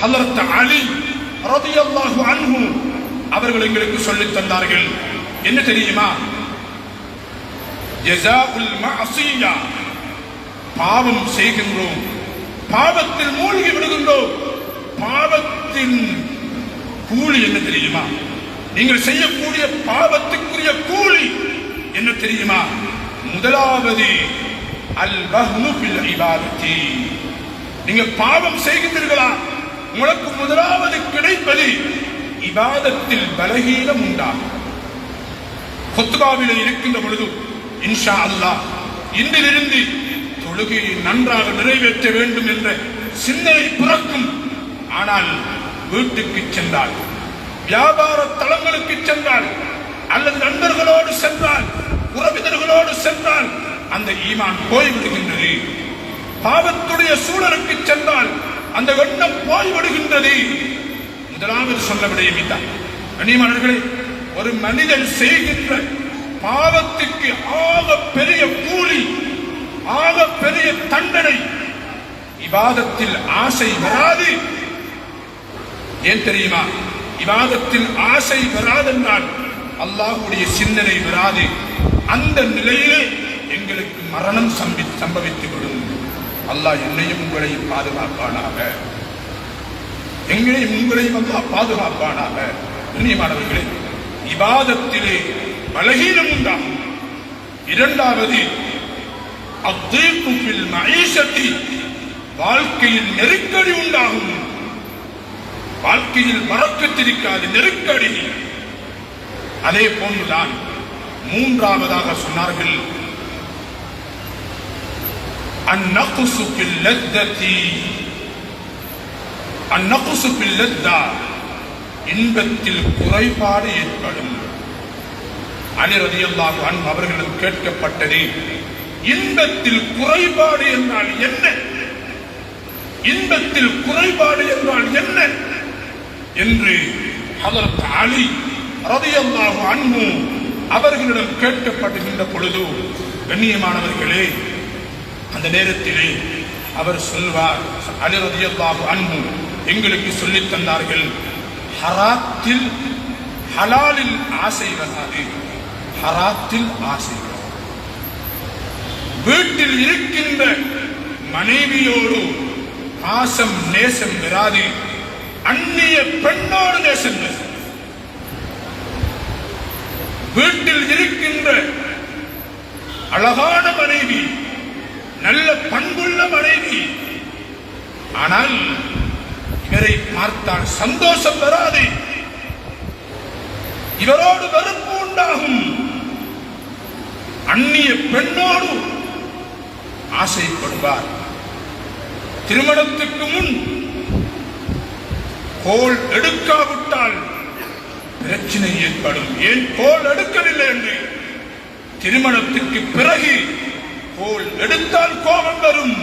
ஹலரத் அலி ரதியல்லாஹு அன்ஹு அவர்கள் எங்களுக்கு சொல்லித் தந்தார்கள். என்ன தெரியுமா? ஜஸாஉல் மஅசியா பாவம் செய்கின்றோம். பாவத்தில் மூழ்கி விடுகின்றோம். பாவத்தின் கூலி என்ன தெரியுமா? நீங்கள் செய்யக்கூடிய பாவத்துக்குரிய கூலி என்ன தெரியுமா? முதலாவது அல் பஹ்னு பில் இபாதத்தி நீங்க பாவம் செய்கின்றீர்களா? உனக்கு முதலாவது கிடைப்பது இபாதத்தில் பலகீனம் உண்டாகும். கொத்துபாவில இருக்கின்ற பொழுது இன்ஷா அல்லாஹ் இன்றிலிருந்து தொழுகையை நன்றாக நிறைவேற்ற வேண்டும் என்ற சிந்தனை பிறக்கும். ஆனால் வீட்டுக்கு சென்றால் வியாபார தளங்களுக்கு சென்றால் அல்லது நண்பர்களோடு சென்றால் உறவினர்களோடு சென்றால் அந்த ஈமான் போய்விடுகின்றது. பாவத்துடைய சூழலுக்கு சென்றால் அந்த எண்ணம் போய்விடுகின்றது முதலாவது சொல்ல விடயம் கண்ணியமானவர்களே ஒரு மனிதன் செய்கின்ற பாவத்துக்கு ஆக பெரிய கூலி ஆக பெரிய தண்டனை இவாதத்தில் ஆசை வராது. ஏன் தெரியுமா? இவாதத்தில் ஆசை வராதென்றால் அல்லாஹுடைய சிந்தனை வராது. அந்த நிலையிலே எங்களுக்கு மரணம் சம்பி சம்பவித்து விடும் அல்லாஹ் என்னையும் உங்களையும் பாதுகாப்பானாக. எங்களையும் உங்களையும் அல்லாஹ் பாதுகாப்பானாக. கண்ணியமானவர்களே இபாதத்திலே பலகீனம் உண்டாகும். இரண்டாவது அத்தீக்கு பில் வாழ்க்கையில் நெருக்கடி உண்டாகும். வாழ்க்கையில் மறக்கத்திருக்காது நெருக்கடி. அதே போன்றுதான் மூன்றாவதாக சொன்னார்கள். النقص في اللذة. النقص في اللذة. இன்பத்தில் குறைபாடு ஏற்படும் அலி ரதியல்லாஹு அன்ஹு அவர்களிடம் கேட்கப்பட்டது இன்பத்தில் குறைபாடு என்றால் என்ன இன்பத்தில் குறைபாடு என்றால் என்ன என்று அதற்கு அலி ரதியல்லாஹு அன்பு அவர்களிடம் கேட்கப்படுகின்ற பொழுது கண்ணியமானவர்களே அந்த நேரத்திலே அவர் சொல்வார் அலி அன்பு எங்களுக்கு சொல்லித் தந்தார்கள் ஹராத்தில் ஹலாலில் ஆசை வராது ஹராத்தில் ஆசை வீட்டில் இருக்கின்ற மனைவியோடு பாசம் நேசம் வராது அந்நிய பெண்ணோடு நேசம் வீட்டில் இருக்கின்ற அழகான மனைவி நல்ல பண்புள்ள மனைவி. ஆனால் இவரை பார்த்தால் சந்தோஷம் வராது. இவரோடு வெறுப்பு உண்டாகும். அந்நிய பெண்ணோடு ஆசைப்படுவார். திருமணத்துக்கு முன் கோல் எடுக்காவிட்டால் பிரச்சனை ஏற்படும். ஏன் கோல் எடுக்கவில்லை என்று? திருமணத்துக்கு பிறகு கோல் எடுத்தால் கோபம் வரும்.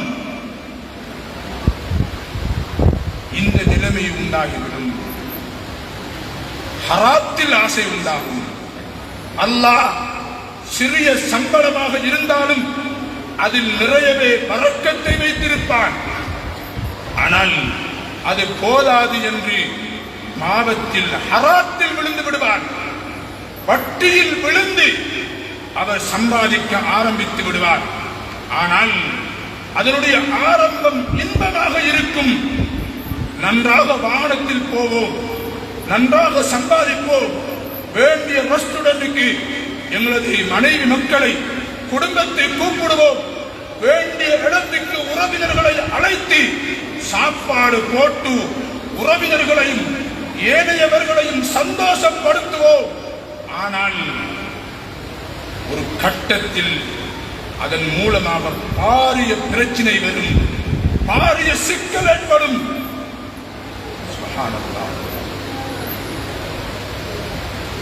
இந்த நிலைமை உண்டாகிவிடும். ஹராத்தில் ஆசை உண்டாகும். அல்லாஹ் சிறிய சம்பளமாக இருந்தாலும் அதில் நிறையவே பறக்கத்தை வைத்திருப்பான். ஆனால் அது போதாது என்று பாவத்தில் ஹராத்தில் விழுந்து விடுவான். வட்டியில் விழுந்து அவர் சம்பாதிக்க ஆரம்பித்து விடுவார். ஆனால் அதனுடைய ஆரம்பம் இன்பமாக இருக்கும். நன்றாக வாகனத்தில் போவோம். நன்றாக சம்பாதிப்போம். வேண்டிய ரெஸ்டாரண்ட்டுக்கு எங்களது மனைவி மக்களை குடும்பத்தை கூப்பிடுவோம். வேண்டிய இடத்துக்கு உறவினர்களை அழைத்து சாப்பாடு போட்டு உறவினர்களையும் ஏனையவர்களையும் சந்தோஷப்படுத்துவோம். ஆனால் ஒரு கட்டத்தில் அதன் மூலமாக பாரிய பிரச்சனை வரும். பாரிய சிக்கல் ஏற்படும்.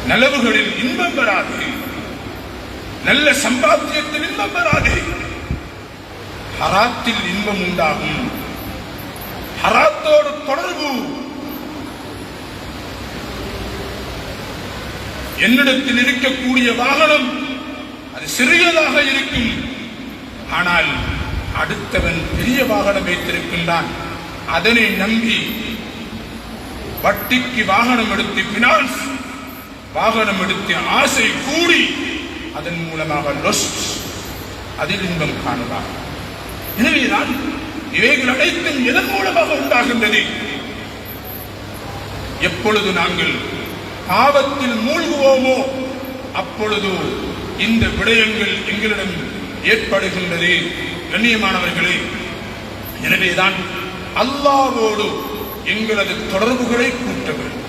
நலவுகளில் இன்பம் வராது. நல்ல சம்பாத்தியத்தில் இன்பம் வராது. ஹராத்தில் இன்பம் உண்டாகும். ஹராத்தோடு தொடர்பு. என்னிடத்தில் இருக்கக்கூடிய வாகனம் அது சிறியதாக இருக்கும். ஆனால் அடுத்தவன் பெரிய வாகனம் வைத்திருக்கின்றான். அதனை நம்பி வட்டிக்கு வாகனம் எடுத்து பினான்ஸ் வாகனம் எடுத்து ஆசை கூடி அதன் மூலமாக லொஸ்ட் அதில் இன்பம் காணலாம் எனவேதான் இவைகள் அனைத்தும் எதன் மூலமாக உண்டாகின்றது? எப்பொழுது நாங்கள் பாவத்தில் மூழ்குவோமோ அப்பொழுது இந்த விடயங்கள் எங்களிடம் ஏற்படுகின்றது கண்ணியமானவர்களே எனவேதான் அல்லாவோடு எங்களது தொடர்புகளை கூட்ட வேண்டும்.